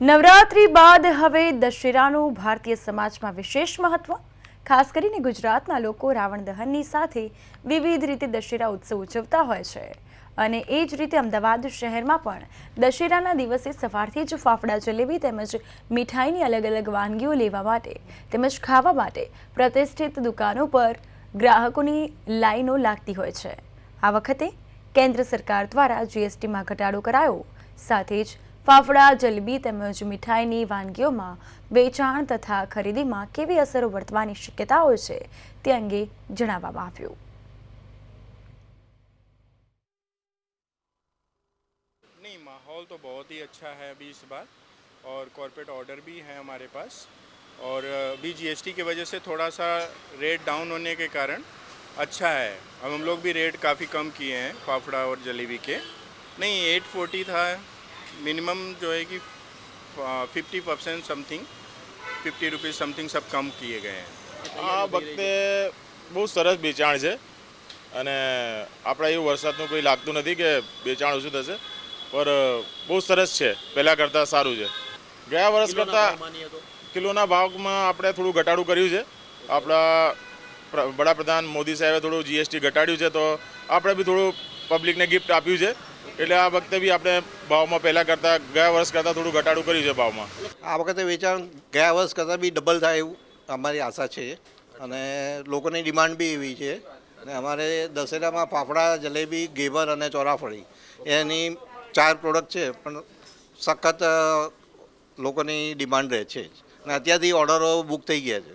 નવરાત્રી બાદ હવે દશેરાનું ભારતીય સમાજમાં વિશેષ મહત્વ, ખાસ કરીને ગુજરાતના લોકો રાવણ દહનની સાથે વિવિધ રીતે દશેરા ઉત્સવ ઉજવતા હોય છે. અને એ જ રીતે અમદાવાદ શહેરમાં પણ દશેરાના દિવસે સવારથી જ ફાફડા જલેબી તેમજ મીઠાઈની અલગ અલગ વાનગીઓ લેવા માટે તેમજ ખાવા માટે પ્રતિષ્ઠિત દુકાનો પર ગ્રાહકોની લાઈનો લાગતી હોય છે. આ વખતે કેન્દ્ર સરકાર દ્વારા જીએસટીમાં ઘટાડો કરાયો. સાથે જ ફાફડા જલેબી તેમજ મીઠાઈની વાનગીઓમાં વેચાણ તથા ખરીદીમાં કેવી અસરો વર્તવાની શક્યતાઓ છે તે અંગે જણાવવામાં આવ્યું नहीं माहौल तो बहुत ही अच्छा है अभी इस बार और कॉरपोरेट ऑर्डर भी है हमारे पास और अभी जीएसटी की वजह से थोड़ा सा रेट डाउन होने के कारण अच्छा है अब हम लोग भी रेट काफ़ी कम किए हैं फाफड़ा और जलेबी के नहीं एट फोर्टी था मिनिमम जो है कि fifty percent something fifty rupees something सब कम किए गए हैं આ વખતે બહુ સરસ વેચાણ છે અને આપણે એવું વરસાદનું કોઈ લાગતું નથી કે વેચાણ ઓછું થશે પણ બહુ સરસ છે પહેલાં કરતાં સારું છે ગયા વર્ષ કરતાં કિલોના ભાવમાં આપણે થોડું ઘટાડું કર્યું છે આપણા પ્ર- વડાપ્રધાન મોદી સાહેબે થોડું જીએસટી ઘટાડ્યું છે તો આપણે બી થોડું પબ્લિકને ગિફ્ટ આપ્યું છે. એટલે આ વખતે બી આપણે ભાવમાં પહેલાં કરતાં, ગયા વર્ષ કરતાં થોડું ઘટાડું કર્યું છે ભાવમાં આ વખતે વેચાણ ગયા વર્ષ કરતાં બી ડબલ થાય એવું અમારી આશા છે. અને લોકોની ડિમાન્ડ બી એવી છે. અને અમારે દશેરામાં ફાફડા, જલેબી, ઘેવર અને ચોરાફળી એની ચાર પ્રોડક્ટ છે, પણ સખત લોકોની ડિમાન્ડ રહે છે અને અત્યારથી ઓર્ડરો બુક થઈ ગયા છે.